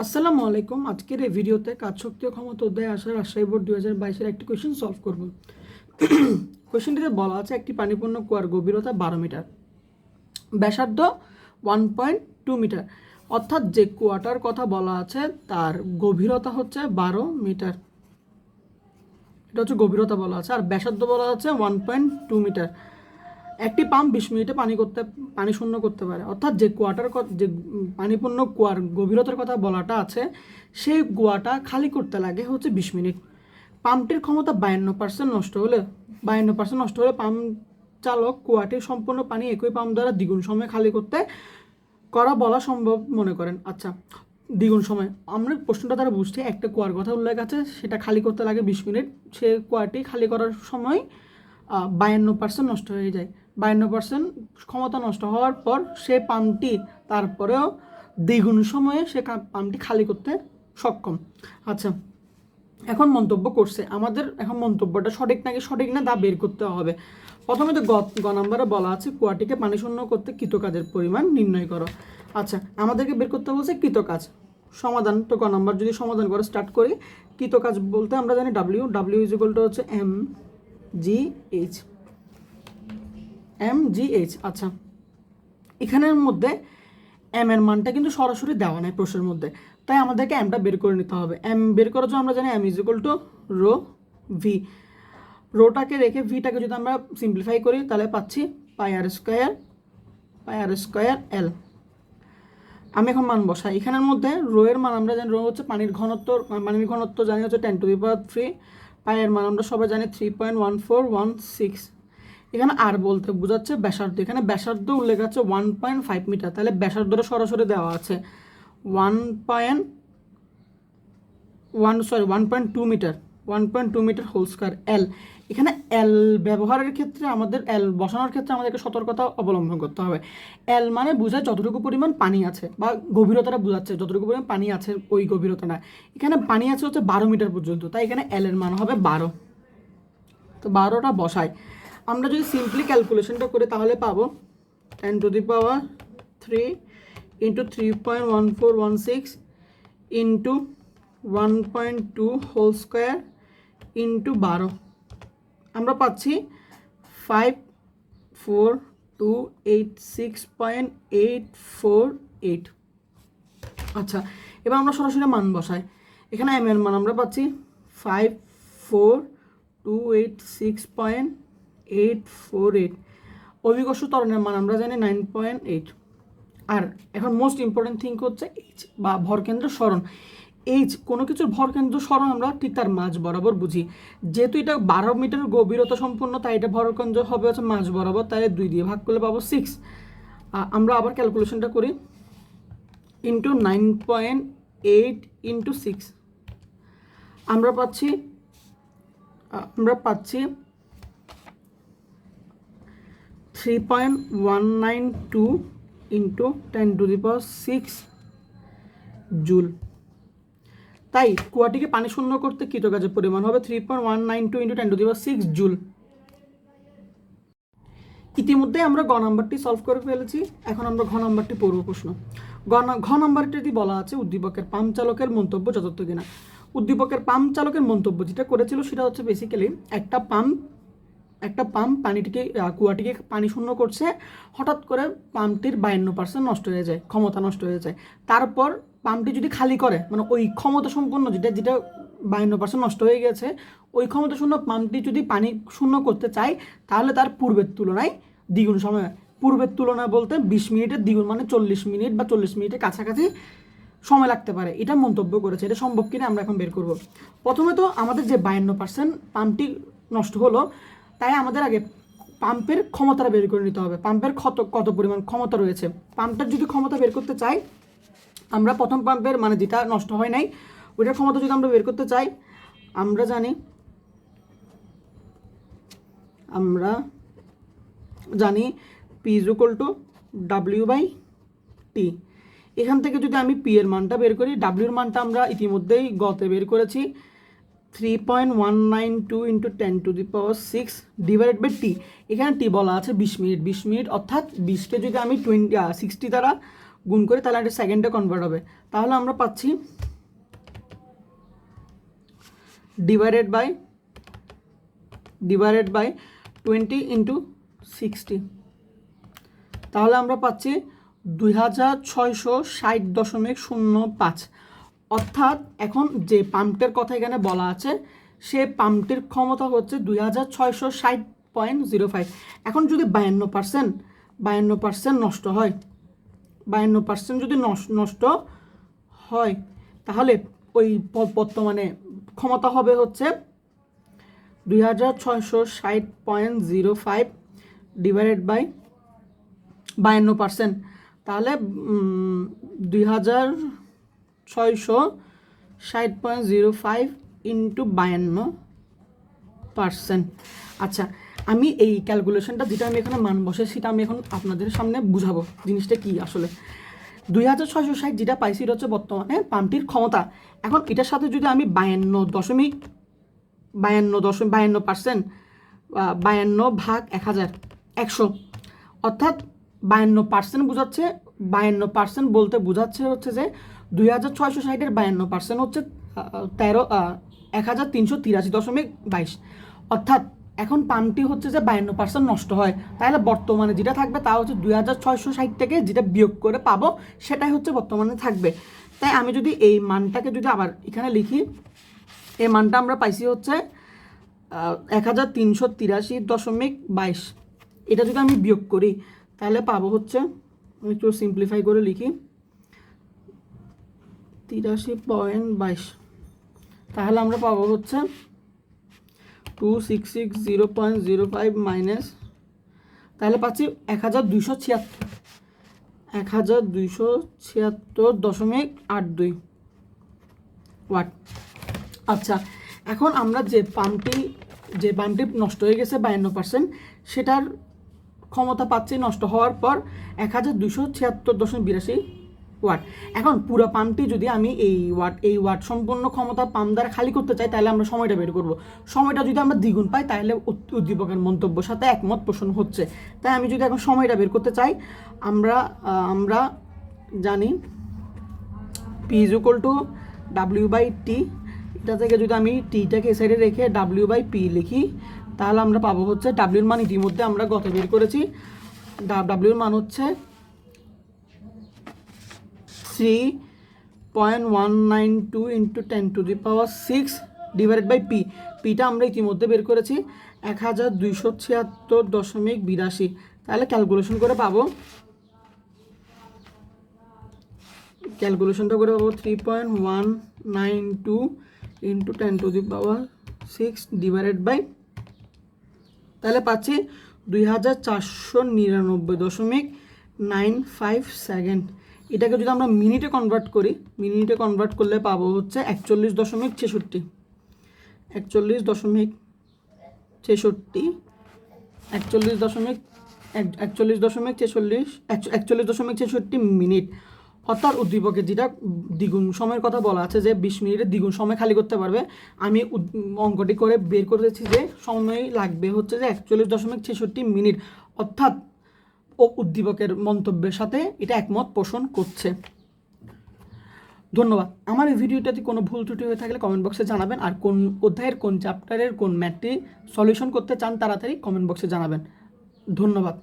আসসালামু আলাইকুম। আজকের এই ভিডিওতে কাজ শক্তি ক্ষমতা অধ্যায় আসা রাজশাহী বোর্ড দুই হাজার বাইশের একটি কোয়েশ্চেন সলভ করব। কোয়েশ্চেনটিতে বলা আছে, একটি পানিপূর্ণ কুয়ার গভীরতা বারো মিটার। ব্যাসার্ধ ওয়ান পয়েন্ট টু মিটার। অর্থাৎ যে কুয়াটার কথা বলা আছে, তার গভীরতা হচ্ছে বারো মিটার। এটা হচ্ছে গভীরতা বলা আছে, আর ব্যাসার্ধ বলা আছে ওয়ান পয়েন্ট টু মিটার। একটি পাম্প বিশ মিনিটে পানি করতে, পানি শূন্য করতে পারে। অর্থাৎ যে কুয়াটার যে পানিপূর্ণ কুয়ার গভীরতার কথা বলাটা আছে, সেই কুয়াটা খালি করতে লাগে হচ্ছে বিশ মিনিট। পাম্পটির ক্ষমতা বায়ান্ন পার্সেন্ট নষ্ট হলে, বায়ান্ন পার্সেন্ট নষ্ট হলে পাম্প চালক কুয়াটির সম্পূর্ণ পানি একই পাম্প দ্বারা দ্বিগুণ সময় খালি করতে করা বলা সম্ভব মনে করেন। আচ্ছা দ্বিগুণ সময়। আমরা প্রশ্নটা দ্বারা বুঝছি, একটা কুয়ার কথা উল্লেখ আছে, সেটা খালি করতে লাগে বিশ মিনিট, সে কুয়াটি খালি করার সময় বায়ান্ন পার্সেন্ট নষ্ট হয়ে যায়। বায়ান্ন পার্সেন্ট ক্ষমতা নষ্ট হওয়ার পর সে পাম্পটি তারপরেও দ্বিগুণ সময়ে সে কা- পাম্পটি খালি করতে সক্ষম। আচ্ছা এখন মন্তব্য করছে। আমাদের এখন মন্তব্যটা সঠিক নাকি সঠিক না তা বের করতে হবে। প্রথমে তো গ নাম্বারে বলা আছে, কুয়াটিকে পানি শূন্য করতে কৃতকাজের পরিমাণ নির্ণয় করো। আচ্ছা আমাদেরকে বের করতে বলছে কৃতকাজ। সমাধান, তো গ নাম্বার যদি সমাধান করে স্টার্ট করি। কৃতকাজ বলতে আমরা জানি W W is equal to হচ্ছে M G H M G H আচ্ছা। এখানের মধ্যে এম এর মানটা কিন্তু সরাসরি দেওয়া নাই প্রশ্নের মধ্যে। তাই আমাদেরকে এমটা বের করে নিতে হবে। এম বের করার জন্য আমরা জানি M is equal to rho V রোটাকে রেখে ভিটাকে যদি আমরা সিম্পলিফাই করি, তাহলে পাচ্ছি পাই আর স্কোয়ার পাই আর স্কোয়ার এল আমি এখন মান বসাই। এখানের মধ্যে রো এর মান আমরা জানি রো হচ্ছে পানির ঘনত্ব পানির ঘনত্ব জানি হচ্ছে ten to the power three পায়ের মান আমরা সবাই জানি three point one four one six এখানে আর বলতে বোঝাচ্ছে ব্যাসার্ধ। এখানে ব্যাসার্ধ উল্লেখ আছে ওয়ান পয়েন্ট ফাইভ মিটার। তাহলে ব্যাসার্ধটা সরাসরি দেওয়া আছে one point one sorry one point two metre one point two metre whole square L এখানে এল ব্যবহারের ক্ষেত্রে আমাদের এল বসানোর ক্ষেত্রে আমাদেরকে সতর্কতা অবলম্বন করতে হবে। এল মানে বোঝায় যতটুকু পরিমাণ পানি আছে বা গভীরতাটা বোঝাচ্ছে, যতটুকু পরিমাণ পানি আছে ওই গভীরতাটা এখানে পানি আছে হচ্ছে বারো মিটার পর্যন্ত, তাই এখানে এল মান হবে বারো। তো বারোটা বসাই। আমরা যদি সিম্পলি ক্যালকুলেশনটা করি তাহলে পাবো ten to the power three into three point one four one six into one point two whole square into বারো। আমরা পাচ্ছি five four two eight six point eight four eight আচ্ছা এবার আমরা সরাসরি মান বসাই। এখানে এম এর মান আমরা পাচ্ছি five four two eight six point eight four eight অভিকর্ষ ত্বরণের মান আমরা জানি নাইন পয়েন্ট এইট। আর এখন মোস্ট ইম্পর্টেন্ট থিং হচ্ছে এইচ বা ভরকেন্দ্র স্মরণ এইচ কোনো কিছুর ভরকেন্দ্র স্মরণ আমরা ঠিক তার মাঝ বরাবর বুঝি। যেহেতু এটা বারো মিটার গভীরতা সম্পূর্ণ তাই এটা ভরকেন্দ্র হবে হচ্ছে মাঝ বরাবর তাই দুই দিয়ে ভাগ করলে পাবো সিক্স আমরা আবার ক্যালকুলেশনটা করি। Into nine point eight into six আমরা পাচ্ছি আমরা পাচ্ছি three point one nine two into ten to the power six joule তাই কুয়াটিকে পানি শূন্য করতে কৃতকাজের পরিমাণ হবে three point one nine two into ten to the power six joule ইতিমধ্যে আমরা গ নাম্বারটি সলভ করে ফেলেছি। এখন আমরা ঘ নাম্বারটি পড়ব প্রশ্ন। ঘ নাম্বারটি বলা আছে? উদ্দীপকের পাম্প চালকের মন্তব্য যথার্থ কিনা। উদ্দীপকের পাম্প চালকের মন্তব্য যেটা করেছিল সেটা হচ্ছে বেসিক্যালি একটা পাম্প একটা পাম্প পানিটিকে কুয়াটিকে পানি শূন্য করছে, হঠাৎ করে পাম্পটির বায়ান্ন পার্সেন্ট নষ্ট হয়ে যায়, ক্ষমতা নষ্ট হয়ে যায়। তারপর পাম্পটি যদি খালি করে মানে ওই ক্ষমতা সম্পন্ন যেটা যেটা বায়ান্ন পার্সেন্ট নষ্ট হয়ে গেছে, ওই ক্ষমতা শূন্য পাম্পটি যদি পানি শূন্য করতে চায়, তাহলে তার পূর্বের তুলনায় দ্বিগুণ সময় পূর্বের তুলনায় বলতে বিশ মিনিটের দ্বিগুণ মানে চল্লিশ মিনিট বা চল্লিশ মিনিটের কাছাকাছি সময় লাগতে পারে। এটা মন্তব্য করেছে, এটা সম্ভব কিনা আমরা এখন বের করব। প্রথমে তো আমাদের যে বায়ান্ন পার্সেন্ট পাম্পটি নষ্ট হলো তাই আমাদের আগে পাম্পের ক্ষমতাটা বের করে নিতে হবে। পাম্পের কত কত পরিমাণ ক্ষমতা রয়েছে? পাম্পটার যদি ক্ষমতা বের করতে চাই, আমরা প্রথম পাম্পের মানে যেটা নষ্ট হয় নাই, ওইটার ক্ষমতা যদি আমরা বের করতে চাই, আমরা জানি আমরা জানি P is equal to W by T এখান থেকে যদি আমি পি এর মানটা বের করি ডাব্লিউর মানটা আমরা ইতিমধ্যেই গতে বের করেছি। Three point one nine two into ten to the power six divided by T এখানে টি বলা আছে বিশ মিনিট। বিশ মিনিট অর্থাৎ বিশকে যদি আমি টোয়েন্টি সিক্সটি দ্বারা গুণ করি, তাহলে এটা সেকেন্ডে কনভার্ট হবে। তাহলে আমরা পাচ্ছি divided by divided by twenty into sixty তাহলে আমরা পাচ্ছি দুই হাজার ছয়শো ষাট দশমিক শূন্য পাঁচ। অর্থাৎ এখন যে পাম্পটির কথা এখানে বলা আছে, সে পাম্পটির ক্ষমতা হচ্ছে দুই হাজার ছয়শো ষাট পয়েন্ট জিরো ফাইভ। এখন যদি বায়ান্ন পার্সেন্ট বায়ান্ন পার্সেন্ট নষ্ট হয়, বায়ান্ন পার্সেন্ট যদি নষ্ট হয়, তাহলে ওই বর্তমানে ক্ষমতা হবে হচ্ছে দুই হাজার ছয়শো ষাট point zero five divided by বায়ান্ন পার্সেন্ট। তাহলে দুই হাজার ছয়শো ষাট পয়েন্ট জিরো ফাইভ ইন্টু বায়ান্ন পার্সেন্ট আচ্ছা আমি এই ক্যালকুলেশনটা যেটা আমি এখানে মান বসে সেটা আমি এখন আপনাদের সামনে বুঝাবো জিনিসটা কি আসলে। দুই হাজার ছয়শো ষাট যেটা পাইছি, এটা হচ্ছে বর্তমানে পাম্পটির ক্ষমতা। এখন এটার সাথে যদি আমি বায়ান্ন দশমিক বায়ান্ন দশমিক, বায়ান্ন পার্সেন্ট বায়ান্ন ভাগ এক হাজার একশো, অর্থাৎ বায়ান্ন পার্সেন্ট বোঝাচ্ছে বায়ান্ন পার্সেন্ট বলতে বোঝাচ্ছে হচ্ছে যে দুই হাজার ছয়শো ষাটের বায়ান্ন পার্সেন্ট হচ্ছে তেরো এক হাজার তিনশো তিরাশি দশমিক বাইশ। অর্থাৎ এখন পাম্পটি হচ্ছে যে বায়ান্ন পার্সেন্ট নষ্ট হয়। তাহলে বর্তমানে যেটা থাকবে তা হচ্ছে দুই হাজার ছয়শো ষাট থেকে যেটা বিয়োগ করে পাবো, সেটাই হচ্ছে বর্তমানে থাকবে। তাই আমি যদি এই মানটাকে যদি আবার এখানে লিখি, এই মানটা আমরা পাইছি হচ্ছে এক হাজার তিনশো তিরাশি দশমিক বাইশ। এটা যদি আমি বিয়োগ করি তাহলে পাবো হচ্ছে একটু সিম্পলিফাই করে লিখি। তিরাশি পয়েন্ট বাইশ। তাহলে আমরা পাবো হচ্ছে two six six zero point zero five minus, তাহলে পাচ্ছি এক হাজার দুইশো ছিয়াত্তর। এক হাজার দুইশো ছিয়াত্তর দশমিক আট দুই ওয়াট। আচ্ছা এখন আমরা যে পাম্পটি যে পাম্পটি নষ্ট হয়ে গেছে বায়ান্ন পার্সেন্ট, সেটার ক্ষমতা পাচ্ছি নষ্ট হওয়ার পর এক হাজার দুশো ছিয়াত্তর দশমিক বিরাশি ওয়াট। এখন পুরো পাম্পটি যদি আমি এই ওয়াট এই ওয়াট সম্পূর্ণ ক্ষমতা পাম্প দ্বারা খালি করতে চাই, তাহলে আমরা সময়টা বের করব। সময়টা যদি আমরা দ্বিগুণ পাই, তাহলে উদ্দীপকের মন্তব্যের সাথে একমত পোষণ হচ্ছে। তাই আমি যদি এখন সময়টা বের করতে চাই, আমরা আমরা জানি P is equal to W by T এটা থেকে যদি আমি টিটাকে এ সাইডে রেখে ডাব্লিউ বাই পি লিখি তাহলে আমরা পাবো হচ্ছে ডাব্লিউর মান ইতিমধ্যে আমরা গত বের করেছি। ডাব্লিউর মান হচ্ছে three point one nine two into ten to the power six divided by P পিটা আমরা ইতিমধ্যে বের করেছি এক হাজার দুইশো ছিয়াত্তর দশমিক বিরাশি। তাহলে ক্যালকুলেশন করে পাবো। ক্যালকুলেশনটা করে পাবো three point one nine two into ten to the power six divided by তাহলে পাচ্ছি দুই হাজার চারশো নিরানব্বই দশমিক নাইন ফাইভ সেকেন্ড। এটাকে যদি আমরা মিনিটে কনভার্ট করি, মিনিটে কনভার্ট করলে পাবো হচ্ছে একচল্লিশ দশমিক ছেষট্টি। একচল্লিশ দশমিক ছেষট্টি, একচল্লিশ দশমিক, এক- একচল্লিশ দশমিক ছেচল্লিশ একচল্লিশ দশমিক ছেষট্টি মিনিট। অর্থাৎ উদ্দীপকে যেটা দ্বিগুণ সময়ের কথা বলা আছে যে বিশ মিনিটে দ্বিগুণ সময় খালি করতে পারবে। আমি অঙ্কটি করে বের করেছি যে সময় লাগবে হচ্ছে যে একচল্লিশ দশমিক ছেষট্টি মিনিট। অর্থাৎ ও উদ্দীপকের মন্তব্যের সাথে এটা একমত পোষণ করছে। ধন্যবাদ। আমার এই ভিডিওটাতে কোনো ভুল ত্রুটি হয়ে থাকলে কমেন্ট বক্সে জানাবেন। আর কোন অধ্যায়ের, কোন চ্যাপ্টারের কোন ম্যাথটি সলিউশন করতে চান, তাড়াতাড়ি কমেন্ট বক্সে জানাবেন। ধন্যবাদ।